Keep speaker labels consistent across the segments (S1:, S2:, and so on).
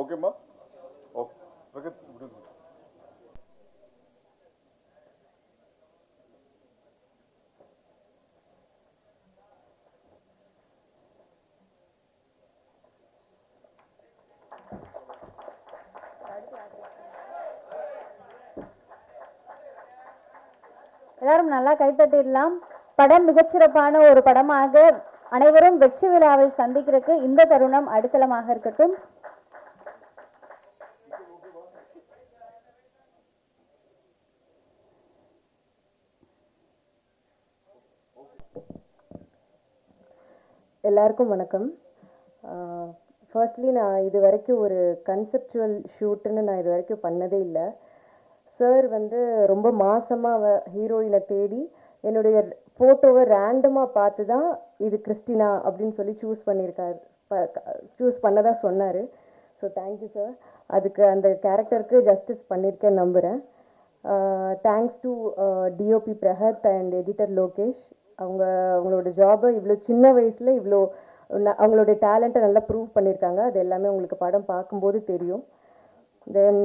S1: ஓகேம்மா ஓகே விடுங்க.
S2: எல்லாரும் நல்லா கைத்தட்டிடலாம் படம் மிகச்சிறப்பான ஒரு படமாக அனைவரும் வெற்றி விழாவில் சந்திக்கிறதுக்கு இந்த தருணம் அடித்தளமாக இருக்கட்டும்.
S3: எல்லாருக்கும் வணக்கம். ஃபர்ஸ்ட்லி நான் இது வரைக்கும் ஒரு கன்செப்சுவல் ஷூட்டுன்னு நான் இது வரைக்கும் பண்ணதே இல்லை. சார் வந்து ரொம்ப மாசமாக ஹீரோயினை தேடி என்னுடைய ஃபோட்டோவை ரேண்டமாக பார்த்து தான் இது கிறிஸ்டினா அப்படின்னு சொல்லி சூஸ் பண்ணியிருக்காரு சூஸ் பண்ணதாக சொன்னார். ஸோ தேங்க்யூ சார் அதுக்கு அந்த கேரக்டருக்கு ஜஸ்டிஸ் பண்ணியிருக்கேன் நம்புகிறேன் thanks to DOP Prahath and editor Lokesh அவங்க அவங்களோட ஜாபை இவ்வளோ சின்ன வயசில் இவ்வளோ அவங்களுடைய டேலண்ட்டை நல்லா ப்ரூவ் பண்ணியிருக்காங்க அது எல்லாமே உங்களுக்கு படம் பார்க்கும்போது தெரியும். தென்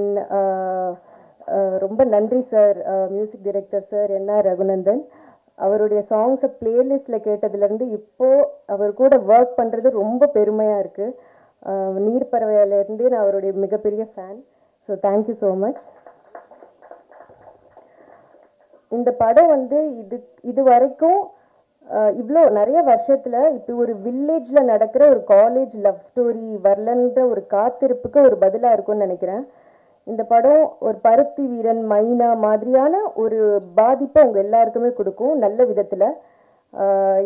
S3: ரொம்ப நன்றி sir music director sir N R Raghunandan. அவருடைய சாங்ஸை பிளேலிஸ்ட்டில் கேட்டதுலேருந்து இப்போ அவர் கூட ஒர்க் பண்ணுறது ரொம்ப பெருமையாக இருக்குது நீர்ப்பறவையிலேருந்து நான் அவருடைய மிகப்பெரிய fan so thank you so much இந்த படம் வந்து இது இது வரைக்கும் இவ்வளோ நிறைய வருஷத்துல இப்படி ஒரு வில்லேஜ்ல நடக்கிற ஒரு காலேஜ் லவ் ஸ்டோரி வரலன்ற ஒரு காத்திருப்புக்கு ஒரு பதிலாக இருக்கும்னு நினைக்கிறேன். இந்த படம் ஒரு பருத்தி வீரன் மைனா மாதிரியான ஒரு பாதிப்பை அவங்க எல்லாருக்குமே கொடுக்கும் நல்ல விதத்தில்.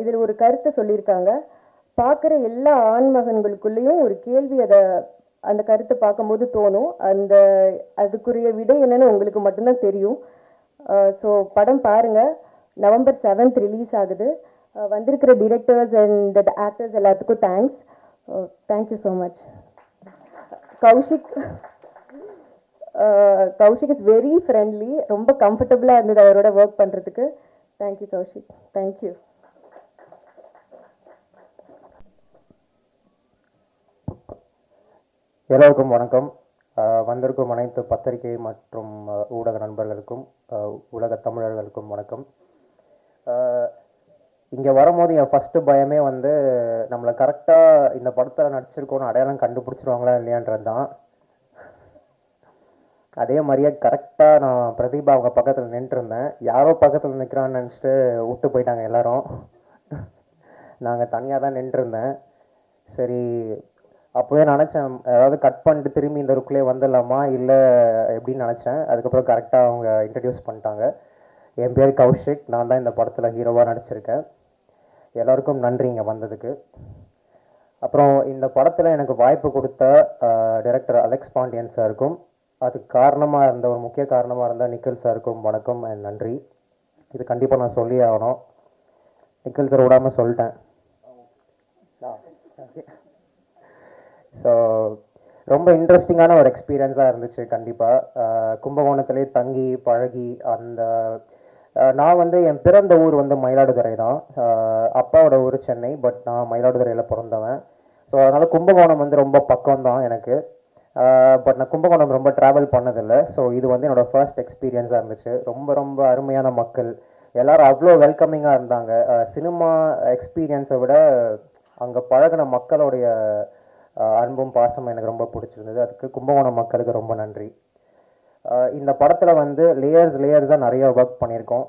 S3: இதில் ஒரு கருத்தை சொல்லியிருக்காங்க. பார்க்குற எல்லா ஆண்மகன்களுக்குள்ளேயும் ஒரு கேள்வி அதை அந்த கருத்தை பார்க்கும்போது தோணும். அந்த அதுக்குரிய விடை என்னன்னு உங்களுக்கு மட்டும்தான் தெரியும். ஸோ படம் பாருங்கள் நவம்பர் செவன்த் ரிலீஸ் ஆகுது. வந்திருக்கிற டிரெக்டர்ஸ் அண்ட் ஆக்டர்ஸ் எல்லாத்துக்கும் thanks thank you so much Kaushik Kaushik is very friendly ரொம்ப கம்ஃபர்டபுளாக இருந்தது அவரோட ஒர்க் பண்ணுறதுக்கு தேங்க்யூ கௌஷிக். தேங்க்யூ
S4: எல்லோருக்கும் வணக்கம். வந்திருக்கும் அனைத்து பத்திரிகை மற்றும் ஊடக நண்பர்களுக்கும் உலக தமிழர்களுக்கும் வணக்கம். இங்கே வரும்போது என் ஃபஸ்ட்டு பயமே வந்து நம்மளை கரெக்டாக இந்த படத்தில் நடிச்சிருக்கோன்னு அடையாளம் கண்டுபிடிச்சிருவாங்களா இல்லையான்றது தான் அதே மாதிரியே கரெக்டாக நான் பிரதீபா அவங்க பக்கத்தில் நின்றுருந்தேன். யாரோ பக்கத்தில் நிற்கிறான்னு நினச்சிட்டு விட்டு போயிட்டாங்க எல்லாரும். நாங்கள் தனியாக தான் நின்றுருந்தேன். சரி அப்போவே நினச்சேன் அதாவது கட் பண்ணிட்டு திரும்பி இந்த ருக்குள்ளே வந்துடலாமா இல்லை எப்படின்னு நினச்சேன். அதுக்கப்புறம் கரெக்டாக அவங்க இன்ட்ரடியூஸ் பண்ணிட்டாங்க. என் பேர் கௌஷிக் நான் தான் இந்த படத்தில் ஹீரோவாக நடிச்சிருக்கேன். எல்லாருக்கும் நன்றி இங்கே வந்ததுக்கு. அப்புறம் இந்த படத்தில் எனக்கு வாய்ப்பு கொடுத்த டைரக்டர் அலெக்ஸ் பாண்டியன் சாருக்கும் அதுக்கு காரணமாக இருந்த ஒரு முக்கிய காரணமாக இருந்த நிக்கல் சாருக்கும் வணக்கம் அண்ட் நன்றி. இது கண்டிப்பாக நான் சொல்லி ஆகணும். நிக்கல் சார் விடாமல் சொல்லிட்டேன். ஸோ ரொம்ப இன்ட்ரெஸ்டிங்கான ஒரு எக்ஸ்பீரியன்ஸாக இருந்துச்சு கண்டிப்பாக கும்பகோணத்துலேயே தங்கி பழகி அந்த நான் வந்து என் பிறந்த ஊர் வந்து மயிலாடுதுறை தான். அப்பாவோட ஊர் சென்னை பட் நான் மயிலாடுதுறையில் பிறந்தவன். ஸோ அதனால் கும்பகோணம் வந்து ரொம்ப பக்கம் தான் எனக்கு. பட் நான் கும்பகோணம் ரொம்ப ட்ராவல் பண்ணதில்லை. ஸோ இது வந்து என்னோடய ஃபர்ஸ்ட் எக்ஸ்பீரியன்ஸாக இருந்துச்சு. ரொம்ப ரொம்ப அருமையான மக்கள். எல்லோரும் அவ்வளோ வெல்கமிங்காக இருந்தாங்க. சினிமா எக்ஸ்பீரியன்ஸை விட அங்கே பழகின மக்களுடைய அன்பும் பாசமும் எனக்கு ரொம்ப பிடிச்சிருந்தது. அதுக்கு கும்பகோணம் மக்களுக்கு ரொம்ப நன்றி. இந்த படத்தில் வந்து லேயர்ஸ் லேயர்ஸாக நிறைய ஒர்க் பண்ணியிருக்கோம்.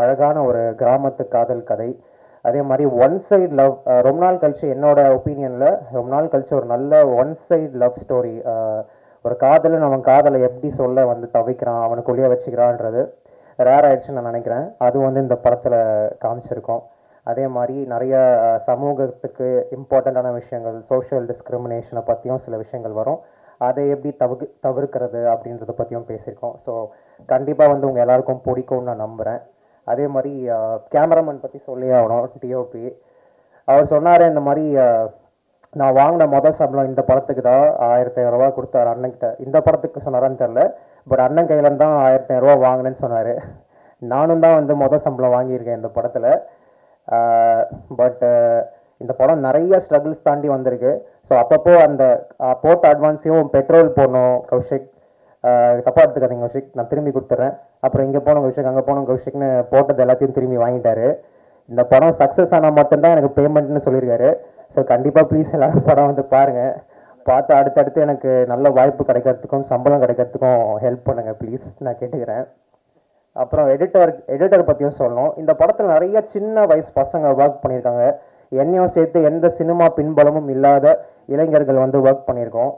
S4: அழகான ஒரு கிராமத்து காதல் கதை. அதே மாதிரி ஒன் சைடு லவ் ரொம்ப நாள் கழிச்சு என்னோட ஒப்பீனியனில் ரொம்ப நாள் கழிச்சு ஒரு நல்ல ஒன் சைடு லவ் ஸ்டோரி ஒரு காதலன் அவன் காதலை எப்படி சொல்ல வந்து தவிக்கிறான் அவனுக்குள்ளேயே வச்சுக்கிறான்றது ரேர் ஆயிடுச்சுன்னு நான் நினைக்கிறேன். அது வந்து இந்த படத்தில் காமிச்சிருக்கோம். அதே மாதிரி நிறைய சமூகத்துக்கு இம்பார்ட்டண்ட்டான விஷயங்கள் சோஷியல் டிஸ்கிரிமினேஷனை பற்றியும் சில விஷயங்கள் வரும். அதை எப்படி தவிர்க்கு தவிர்க்கிறது அப்படின்றத பற்றியும் பேசியிருக்கோம். ஸோ கண்டிப்பாக வந்து உங்கள் எல்லாருக்கும் பிடிக்கும்னு நான் நம்புகிறேன் அதே மாதிரி கேமராமேன் பற்றி சொல்லி ஆகணும் டிஓபி அவர் சொன்னார் இந்த மாதிரி நான் வாங்கின மொதல் சம்பளம் இந்த படத்துக்கு தான் ஆயிரத்தி ஐநூறுரூவா கொடுத்தாரு அண்ணன்கிட்ட இந்த படத்துக்கு சொன்னாரான்னு தெரில பட் அண்ணன் கையிலேருந்து தான் ஆயிரத்தி ஐநூறுரூவா வாங்கினேன்னு சொன்னார். நானும் தான் வந்து மொதல் சம்பளம் வாங்கியிருக்கேன் இந்த படத்தில். பட் இந்த படம் நிறைய ஸ்ட்ரகிள்ஸ் தாண்டி வந்திருக்கு. ஸோ அப்பப்போ அந்த போட்ட அட்வான்ஸையும் பெட்ரோல் போடணும் கௌஷிக். தப்பாக எடுத்துக்காதீங்க கௌஷிக். நான் திரும்பி கொடுத்துட்றேன் அப்புறம் இங்கே போனோம் கௌஷிக். அங்கே போனோம் கௌஷிக்னு போட்டது எல்லாத்தையும் திரும்பி வாங்கிட்டாரு. இந்த படம் சக்ஸஸ் ஆனால் மட்டும்தான் எனக்கு பேமெண்ட்னு சொல்லியிருக்காரு. ஸோ கண்டிப்பாக ப்ளீஸ் எல்லாரும் படம் வந்து பாருங்கள் பார்த்து அடுத்தடுத்து எனக்கு நல்ல வாய்ப்பு கிடைக்கிறதுக்கும் சம்பளம் கிடைக்கிறதுக்கும் ஹெல்ப் பண்ணுங்கள் ப்ளீஸ் நான் கேட்டுக்கிறேன். அப்புறம் எடிட்டர் எடிட்டர் பற்றியும் சொல்லணும். இந்த படத்தில் நிறைய சின்ன வயசு பசங்க ஒர்க் பண்ணியிருக்காங்க. என்னையும் சேர்த்து எந்த சினிமா பின்பலமும் இல்லாத இளைஞர்கள் வந்து ஒர்க் பண்ணியிருக்கோம்.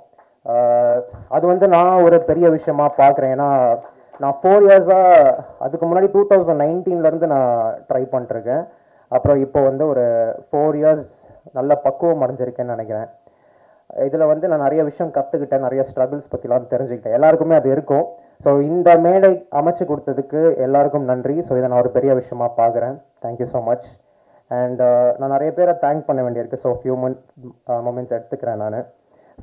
S4: அது வந்து நான் ஒரு பெரிய விஷயமா பார்க்குறேன். ஏன்னா நான் ஃபோர் இயர்ஸாக அதுக்கு முன்னாடி டூ தௌசண்ட் நைன்டீன்லேருந்து நான் ட்ரை பண்ணிட்டுருக்கேன். அப்புறம் இப்போ வந்து ஒரு ஃபோர் இயர்ஸ் நல்ல பக்குவம் அடைஞ்சிருக்கேன்னு நினைக்கிறேன். இதில் வந்து நான் நிறைய விஷயம் கற்றுக்கிட்டேன் நிறைய ஸ்ட்ரகிள்ஸ் பற்றிலாம் தெரிஞ்சுக்கிட்டேன். எல்லாருக்குமே அது இருக்கும். ஸோ இந்த மேடை அமைச்சு கொடுத்ததுக்கு எல்லாருக்கும் நன்றி. ஸோ இதை நான் ஒரு பெரிய விஷயமா பார்க்குறேன். Thank you so much and uh, நான் நிறைய பேரை தேங்க் பண்ண வேண்டியிருக்கு. ஸோ ஃபியூ மந்த் மூமெண்ட்ஸ் எடுத்துக்கிறேன் நான்.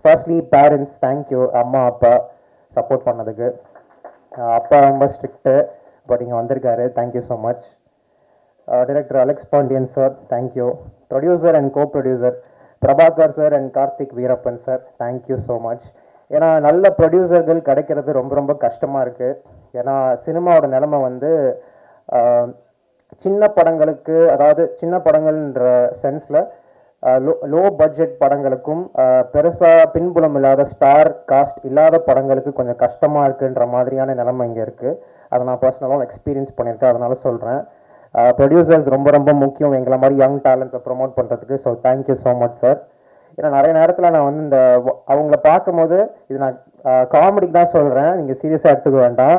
S4: ஃபர்ஸ்ட்லி பேரண்ட்ஸ் தேங்க்யூ அம்மா அப்பா சப்போர்ட் பண்ணதுக்கு. அப்பா ரொம்ப ஸ்ட்ரிக்ட்டு பட் இங்கே வந்திருக்காரு. Thank you so much director Alex Pandian sir thank you producer and co producer Prabhakar sir and Karthik Veerappan sir thank you so much ஏன்னா நல்ல ப்ரொடியூசர்கள் கிடைக்கிறது ரொம்ப ரொம்ப கஷ்டமாக இருக்குது ஏன்னா சினிமாவோட நிலமை வந்து uh, சின்ன படங்களுக்கு அதாவது சின்ன படங்கள்ன்ற சென்ஸில் லோ லோ பட்ஜெட் படங்களுக்கும் பெருசாக பின்புலம் இல்லாத ஸ்டார் காஸ்ட் இல்லாத படங்களுக்கு கொஞ்சம் கஷ்டமாக இருக்குன்ற மாதிரியான நிலைமை இங்கே இருக்குது அதை நான் பர்சனலாக எக்ஸ்பீரியன்ஸ் பண்ணியிருக்கேன். அதனால் சொல்கிறேன் ப்ரொடியூசர்ஸ் ரொம்ப ரொம்ப முக்கியம். எங்களை மாதிரி யங் டேலண்ட்ஸை ப்ரொமோட் பண்ணுறதுக்கு so thank you so much sir ஏன்னா நிறைய நேரத்தில் நான் வந்து இந்த அவங்கள பார்க்கும்போது இது நான் காமெடிக்கு தான் சொல்கிறேன் நீங்கள் சீரியஸாக எடுத்துக்க வேண்டாம்.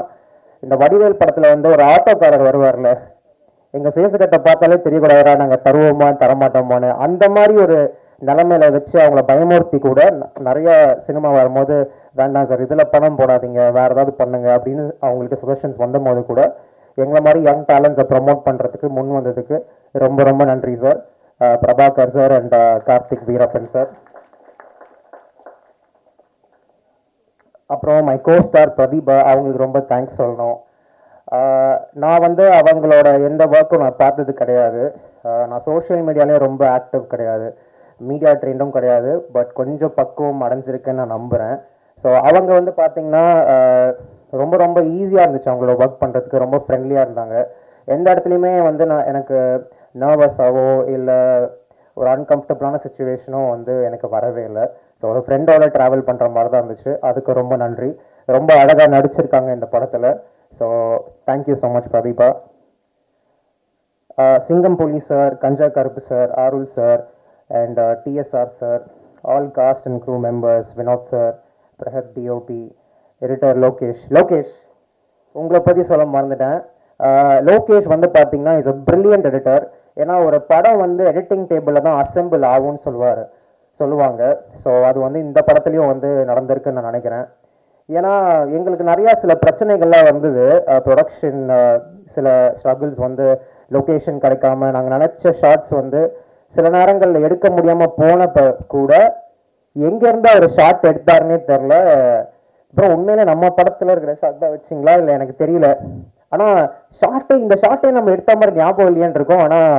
S4: இந்த வடிவேல் படத்தில் வந்து ஒரு ஆட்டோக்காரர் வருவார்ல எங்கள் ஃபேஸ் கட்டை பார்த்தாலே தெரியக்கூடாதா நாங்கள் தருவோமா தரமாட்டோமான்னு. அந்த மாதிரி ஒரு நிலைமையில வச்சு அவங்கள பயமுறுத்தி கூட ந- நிறைய சினிமா வரும்போது வேண்டாம் சார் இதில் பணம் போடாதீங்க வேறு ஏதாவது பண்ணுங்க அப்படின்னு அவங்களுக்கு சஜஷன்ஸ் வந்தபோது கூட எங்களை மாதிரி யங் டேலண்ட்ஸை ப்ரமோட் பண்ணுறதுக்கு முன் வந்ததுக்கு ரொம்ப ரொம்ப நன்றி sir Prabhakar sir and Karthik Veerappan sir அப்புறம் மை கோ ஸ்டார் பிரதீபா அவங்களுக்கு ரொம்ப தேங்க்ஸ் சொல்லணும். நான் வந்து அவங்களோட எந்த ஒர்க்கும் நான் பார்த்தது கிடையாது. நான் சோஷியல் மீடியாலேயும் ரொம்ப ஆக்டிவ் கிடையாது. மீடியா ட்ரெண்டும் கிடையாது. பட் கொஞ்சம் பக்குவம் அடைஞ்சிருக்குன்னு நான் நம்புகிறேன் ஸோ அவங்க வந்து பார்த்திங்கன்னா ரொம்ப ரொம்ப ஈஸியாக இருந்துச்சு. அவங்களோட ஒர்க் பண்ணுறதுக்கு ரொம்ப ஃப்ரெண்ட்லியாக இருந்தாங்க. எந்த இடத்துலையுமே வந்து நான் எனக்கு நர்வஸாவோ இல்லை ஒரு அன்கம்ஃபர்டபுளான சுச்சுவேஷனும் வந்து எனக்கு வரவே இல்லை. ஸோ ஒரு ஃப்ரெண்டோட ட்ராவல் பண்ணுற மாதிரி தான் இருந்துச்சு. அதுக்கு ரொம்ப நன்றி. ரொம்ப அழகாக நடிச்சிருக்காங்க இந்த படத்தில். So thank you so much Pratheeba Singam Puli sir Ganja Karuppu sir Arul sir and TSR sir all cast and crew members Vinod sir Prahath DOP editor Lokesh Lokesh உங்களை பற்றி சொல்ல மறந்துட்டேன். Uh, லோகேஷ் வந்து பார்த்தீங்கன்னா இஸ் அ பிரில்லியன்ட் எடிட்டர் ஏன்னா ஒரு படம் வந்து எடிட்டிங் டேபிளில் தான் அசெம்பிள் ஆகும்னு சொல்லுவார் சொல்லுவாங்க. ஸோ அது வந்து இந்த படத்துலேயும் வந்து நடந்திருக்குன்னு நான் நினைக்கிறேன். ஏன்னா எங்களுக்கு நிறையா சில பிரச்சனைகள்லாம் வந்தது. ப்ரொடக்ஷன் சில ஸ்ட்ரகிள்ஸ் வந்து லொக்கேஷன் கிடைக்காம நாங்கள் நினச்ச ஷார்ட்ஸ் வந்து சில நேரங்களில் எடுக்க முடியாமல் போனப்போ கூட எங்கேருந்து அவர் ஷார்ட் எடுத்தாருன்னே தெரில அப்புறம் உண்மையிலே நம்ம படத்தில் இருக்கிற ஷார்ட் தான் வச்சிங்களா? இல்லை எனக்கு தெரியல. ஆனால் ஷார்ட்டே இந்த ஷார்ட்டே நம்ம எடுத்த மாதிரி ஞாபகம் இல்லையான்னு இருக்கோம். ஆனால்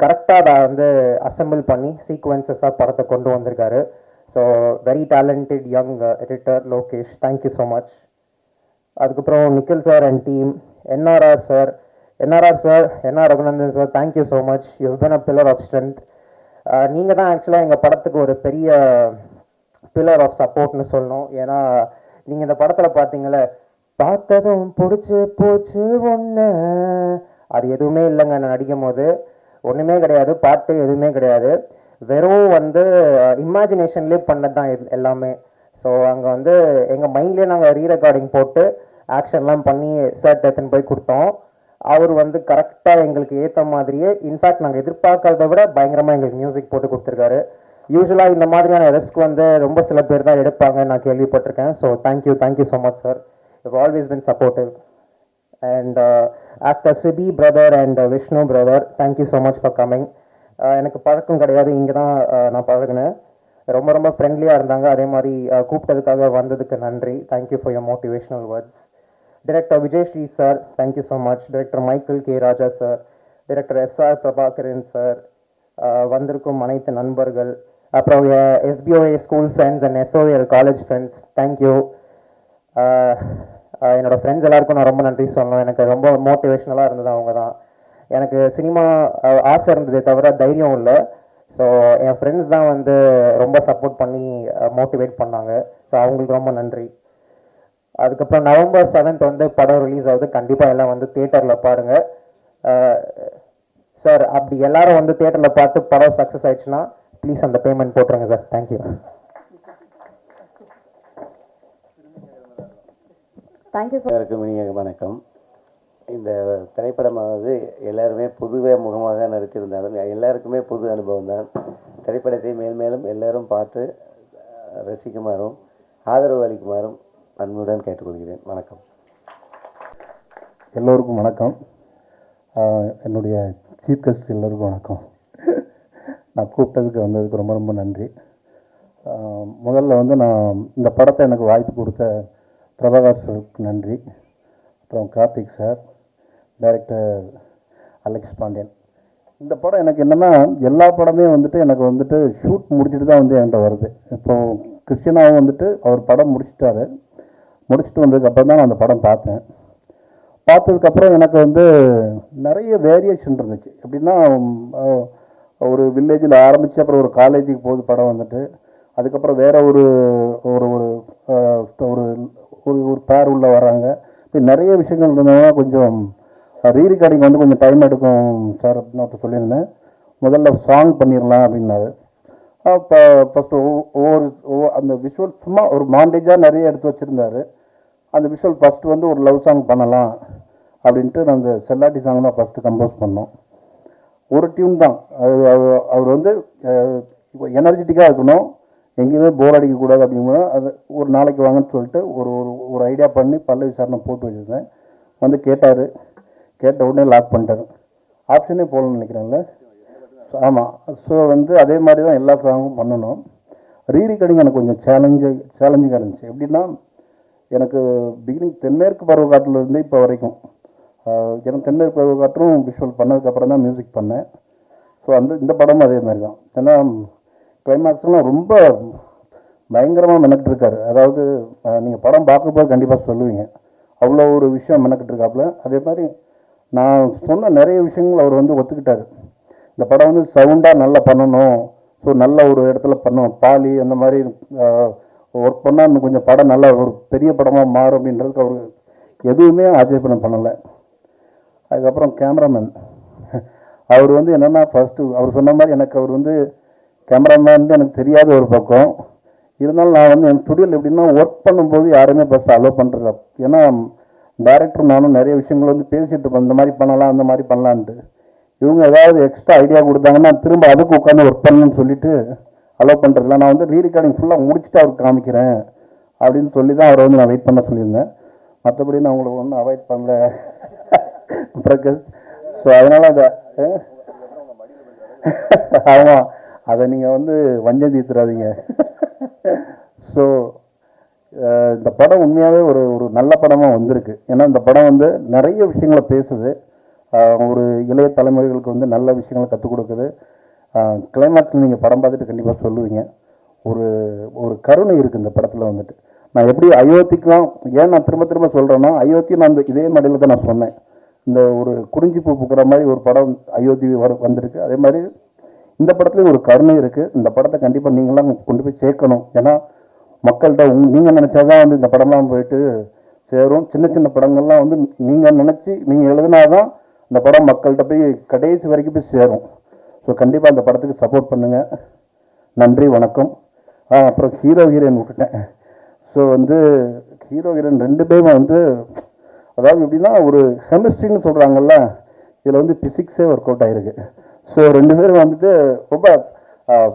S4: கரெக்டாக அதை வந்து அசெம்பிள் பண்ணி சீக்வன்சஸாக படத்தை கொண்டு வந்திருக்காரு. So very talented young editor Lokesh thank you so much அதுக்கப்புறம் Nikhil sir and team NRR sir NRR sir NR Raghunandan sir thank you so much you been a pillar of strength நீங்கள் தான் ஆக்சுவலாக எங்கள் படத்துக்கு ஒரு பெரிய pillar of சப்போர்ட்னு சொல்லணும். ஏன்னா நீங்கள் இந்த படத்தில் பார்த்தீங்களே பார்த்ததும் பிடிச்சி போச்சு ஒன்று அது எதுவுமே இல்லைங்க. நான் நடிக்கும் போது ஒன்றுமே கிடையாது பாட்டு எதுவுமே கிடையாது. வெறும் வந்து இமேஜினேஷன்லேயே பண்ணது தான் இது எல்லாமே. ஸோ அங்கே வந்து எங்கள் மைண்ட்லேயே நாங்கள் ரீ ரெக்கார்டிங் போட்டு ஆக்ஷன்லாம் பண்ணி சார் எடுத்துன்னு போய் கொடுத்தோம். அவர் வந்து கரெக்டாக எங்களுக்கு ஏற்ற மாதிரியே இன்ஃபேக்ட் நாங்கள் எதிர்பார்க்கறத விட பயங்கரமாக எங்களுக்கு மியூசிக் போட்டு கொடுத்துருக்காரு. யூஸ்வலாக இந்த மாதிரியான ரிஸ்க் வந்து ரொம்ப சில பேர் தான் எடுப்பாங்க நான் கேள்விப்பட்டிருக்கேன். So thank you thank you so much sir you've always been supportive and after Sibi brother and Vishnu brother thank you so much for coming எனக்கு பழக்கம் கிடையாது இங்கே தான் நான் பழகினேன். ரொம்ப ரொம்ப ஃப்ரெண்ட்லியாக இருந்தாங்க. அதே மாதிரி கூப்பிட்டதுக்காக வந்ததுக்கு நன்றி. Thank you for your motivational words director Vijay Sri sir thank you so much director Michael K Raja sir director SR Prabhakaran sir வந்திருக்கும் அனைத்து நண்பர்கள். அப்புறம் SPOA school friends and SOAL college friends thank you என்னோடய friends எல்லாருக்கும் நான் ரொம்ப நன்றி சொல்லணும். எனக்கு ரொம்ப மோட்டிவேஷ்னலாக இருந்தது அவங்க தான் எனக்கு சினிமா ஆசை இருந்ததே தவிர தைரியம் இல்லை. ஸோ என் ஃப்ரெண்ட்ஸ் தான் வந்து ரொம்ப சப்போர்ட் பண்ணி மோட்டிவேட் பண்ணாங்க. ஸோ அவங்களுக்கு ரொம்ப நன்றி. அதுக்கப்புறம் நவம்பர் செவன்த் வந்து படம் ரிலீஸ் ஆகுது. கண்டிப்பாக எல்லாம் வந்து தியேட்டரில் பாருங்கள் சார் அப்படி எல்லாரும் வந்து தியேட்டரில் பார்த்து படம் சக்ஸஸ் ஆயிடுச்சுன்னா ப்ளீஸ் அந்த பேமெண்ட் போட்டுருங்க சார் தேங்க்யூ
S2: தேங்க்யூ
S5: சார் வணக்கம். இந்த திரைப்படமானது எல்லாருமே புதுவே முகமாக நடித்திருந்தாலும் எல்லாருக்குமே புது அனுபவம் தான். திரைப்படத்தை மேல்மேலும் எல்லாரும் பார்த்து ரசிக்குமாறும் ஆதரவு அளிக்குமாறும் அன்புடன் கேட்டுக்கொள்கிறேன். வணக்கம்.
S6: எல்லோருக்கும் வணக்கம். என்னுடைய சீஃப் கெஸ்ட் எல்லோருக்கும் வணக்கம். நான் கூப்பிட்டதுக்கு வந்ததுக்கு ரொம்ப ரொம்ப நன்றி. முதல்ல வந்து நான் இந்த படத்தை எனக்கு வாய்ப்பு கொடுத்த பிரபாகர் சாருக்கு நன்றி. அப்புறம் Karthik sir director Alex Pandian இந்த படம் எனக்கு என்னென்னா எல்லா படமே வந்துட்டு எனக்கு வந்துட்டு ஷூட் முடிச்சுட்டு தான் வந்து என்கிட்ட வருது. இப்போ கிறிஸ்டினாவும் வந்துட்டு அவர் படம் முடிச்சிட்டாரு. முடிச்சுட்டு வந்ததுக்கப்புறம் தான் நான் அந்த படம் பார்த்தேன். பார்த்ததுக்கப்புறம் எனக்கு வந்து நிறைய வேரியேஷன் இருந்துச்சு. எப்படின்னா ஒரு வில்லேஜில் ஆரம்பித்து அப்புறம் ஒரு காலேஜுக்கு போகுது படம் வந்துட்டு. அதுக்கப்புறம் வேறு ஒரு ஒரு ஒரு ஒரு ஒரு ஒரு பேர் உள்ளே வராங்க இப்போ நிறைய விஷயங்கள் இருந்ததுனால கொஞ்சம் ரீ ரெக்கார்டிங் வந்து கொஞ்சம் டைம் எடுக்கும் சார் அப்படின்னு ஒருத்தர் சொல்லியிருந்தேன். முதல்ல சாங் பண்ணிடலாம் அப்படின்னாரு. இப்போ ஃபஸ்ட்டு ஒவ்வொரு ஒவ்வொரு அந்த விஷுவல் சும்மா ஒரு மாண்டேஜாக நிறைய எடுத்து வச்சுருந்தாரு. அந்த விஷுவல் ஃபஸ்ட்டு வந்து ஒரு லவ் சாங் பண்ணலாம் அப்படின்ட்டு நான் அந்த செல்லாட்டி சாங் தான் ஃபஸ்ட்டு கம்போஸ் பண்ணோம். ஒரு டியூன் தான். அது அவர் அவர் வந்து எனர்ஜெட்டிக்காக இருக்கணும். எங்கேயுமே போர் அடிக்கக்கூடாது அப்படிங்கும்போது அது ஒரு நாளைக்கு வாங்கன்னு சொல்லிட்டு ஒரு ஒரு ஒரு ஐடியா பண்ணி பல்ல விசாரணை போட்டு வச்சுருந்தேன். வந்து கேட்டார். கேட்ட உடனே லாக் பண்ணிட்டாரு ஆப்ஷனே போகலன்னு நினைக்கிறேன்ல. ஆமாம் ஸோ வந்து அதே மாதிரி தான் எல்லா சாங்கும் பண்ணணும். ரீ ரெக்கார்டிங் எனக்கு கொஞ்சம் சேலஞ்சு சேலஞ்சிங்காக இருந்துச்சு. எப்படின்னா எனக்கு பிகினிங் தென்மேற்கு பருவக்காட்டிலிருந்து இப்போ வரைக்கும். எனக்கு தென்மேற்கு பருவக்காற்றும் விஷுவல் பண்ணதுக்கப்புறம் தான் மியூசிக் பண்ணேன். ஸோ அந்த இந்த படமும் அதே மாதிரி தான். ஏன்னா கிளைமேக்ஸ்லாம் ரொம்ப பயங்கரமாக மெனக்கிட்டு இருக்காரு. அதாவது நீங்கள் படம் பார்க்கும்போது கண்டிப்பாக சொல்லுவீங்க. அவ்வளோ ஒரு விஷயம் மெனக்கிட்டு இருக்காப்புல. அதே மாதிரி நான் சொன்ன நிறைய விஷயங்கள் அவர் வந்து ஒத்துக்கிட்டார். இந்த படம் வந்து சவுண்டாக நல்லா பண்ணணும். ஸோ நல்ல ஒரு இடத்துல பண்ணணும். பாலி அந்த மாதிரி ஒர்க் பண்ணால் இன்னும் கொஞ்சம் படம் நல்லா ஒரு பெரிய படமாக மாறும் அப்படின்றதுக்கு அவர் எதுவுமே ஆட்சேபணம் பண்ணலை. அதுக்கப்புறம் கேமராமேன் அவர் வந்து என்னென்னா ஃபஸ்ட்டு அவர் சொன்ன மாதிரி எனக்கு அவர் வந்து கேமராமேன் எனக்கு தெரியாத ஒரு பக்கம். இருந்தாலும் நான் வந்து என் ஸ்டுடியோவில் எப்படின்னா ஒர்க் பண்ணும்போது யாருமே ஃபஸ்ட்டு அலோவ் பண்ணுறதில்ல ஏன்னா டேரக்டர் நானும் நிறைய விஷயங்கள் வந்து பேசிகிட்டு இருப்போம் இந்த மாதிரி பண்ணலாம் அந்த மாதிரி பண்ணலான்ட்டு. இவங்க ஏதாவது எக்ஸ்ட்ரா ஐடியா கொடுத்தாங்கன்னா திரும்ப அதுக்கு உட்காந்து ஒர்க் பண்ணணும்னு சொல்லிட்டு அலோவ் பண்ணுறதில்ல நான் வந்து ரீ ரெக்கார்டிங் ஃபுல்லாக முடிச்சுட்டு அவருக்கு காமிக்கிறேன் அப்படின்னு சொல்லி தான் அவரை வந்து நான் வெயிட் பண்ண சொல்லியிருந்தேன். மற்றபடி நான் உங்களுக்கு ஒன்றும் அவாய்ட் பண்ணல. பிரகஸ் ஸோ அதனால் அதை ஆமாம் அதை நீங்கள் வந்து வஞ்சம் தீர்த்துறாதீங்க. ஸோ இந்த படம் உண்மையாகவே ஒரு ஒரு நல்ல படமாக வந்திருக்கு. ஏன்னா இந்த படம் வந்து நிறைய விஷயங்களை பேசுது. ஒரு இளைய தலைமுறைகளுக்கு வந்து நல்ல விஷயங்களை கற்றுக் கொடுக்குது. கிளைமேக்ஸில் நீங்கள் படம் பார்த்துட்டு கண்டிப்பாக சொல்லுவீங்க. ஒரு ஒரு கருணை இருக்குது இந்த படத்தில் வந்துட்டு. நான் எப்படி அயோத்திக்கெலாம் ஏன் நான் திரும்ப திரும்ப சொல்கிறேன்னா அயோத்தி நான் அந்த இதே மடியில் தான் நான் சொன்னேன். இந்த ஒரு குறிஞ்சி பூ பூக்கிற மாதிரி ஒரு படம் அயோத்தி வர வந்திருக்கு. அதே மாதிரி இந்த படத்துலேயும் ஒரு கருணை இருக்குது இந்த படத்தை கண்டிப்பாக நீங்களாம் கொண்டு போய் சேர்க்கணும். ஏன்னா மக்கள்கிட்ட உங் நீங்கள் நினச்சாதான் வந்து இந்த படம்லாம் போயிட்டு சேரும். சின்ன சின்ன படங்கள்லாம் வந்து நீங்கள் நினச்சி நீங்கள் எழுதினாதான் இந்த படம் மக்கள்கிட்ட போய் கடைசி வரைக்கும் போய் சேரும். ஸோ கண்டிப்பாக அந்த படத்துக்கு சப்போர்ட் பண்ணுங்கள் நன்றி வணக்கம். ஆ அப்புறம் ஹீரோ ஹீரோயின் விட்டுட்டேன். ஸோ வந்து ஹீரோ ஹீரோயின் ரெண்டு பேரும் வந்து அதாவது எப்படின்னா ஒரு கெமிஸ்ட்ரின்னு சொல்கிறாங்கல்ல இதில் வந்து ஃபிசிக்ஸே ஒர்க் அவுட் ஆகிருக்கு ஸோ ரெண்டு பேரும் வந்துட்டு ரொம்ப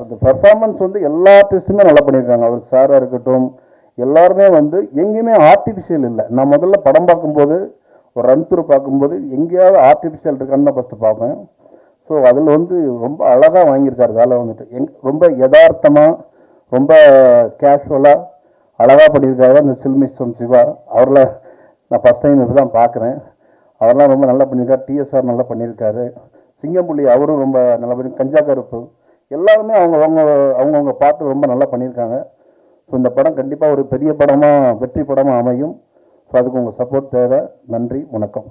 S6: இந்த பெர்ஃபார்மன்ஸ் வந்து எல்லா ஆர்டிஸ்ட்டுமே நல்லா பண்ணியிருக்காங்க. அவர் சாராக இருக்கட்டும் எல்லாருமே வந்து எங்கேயுமே ஆர்டிஃபிஷியல் இல்லை. நான் முதல்ல படம் பார்க்கும்போது ஒரு ரன் த்ரூ பார்க்கும்போது எங்கேயாவது ஆர்டிஃபிஷியல் இருக்கான்னு தான் ஃபஸ்ட்டு பார்ப்பேன். ஸோ அதில் வந்து ரொம்ப அழகாக வாங்கியிருக்காரு வேலை வந்துட்டு. எங் ரொம்ப யதார்த்தமாக ரொம்ப கேஷுவலாக அழகாக பண்ணியிருக்காரு அந்த சில்மிஸ்டம் சிவா. அவரில் நான் ஃபஸ்ட் டைம் இப்போ தான் பார்க்குறேன். அவரெல்லாம் ரொம்ப நல்லா பண்ணியிருக்காரு. டிஎஸ்ஆர் நல்லா பண்ணியிருக்காரு. சிங்கம்புலி அவரும் ரொம்ப நல்லா பண்ணி கஞ்சா கருப்பு. எல்லாருமே அவங்க அவங்க அவங்கவுங்க பாட்டு ரொம்ப நல்லா பண்ணியிருக்காங்க. ஸோ இந்த படம் கண்டிப்பாக ஒரு பெரிய படமாக வெற்றி படமாக அமையும். ஸோ அதுக்கு உங்கள் சப்போர்ட் தேவை. நன்றி வணக்கம்.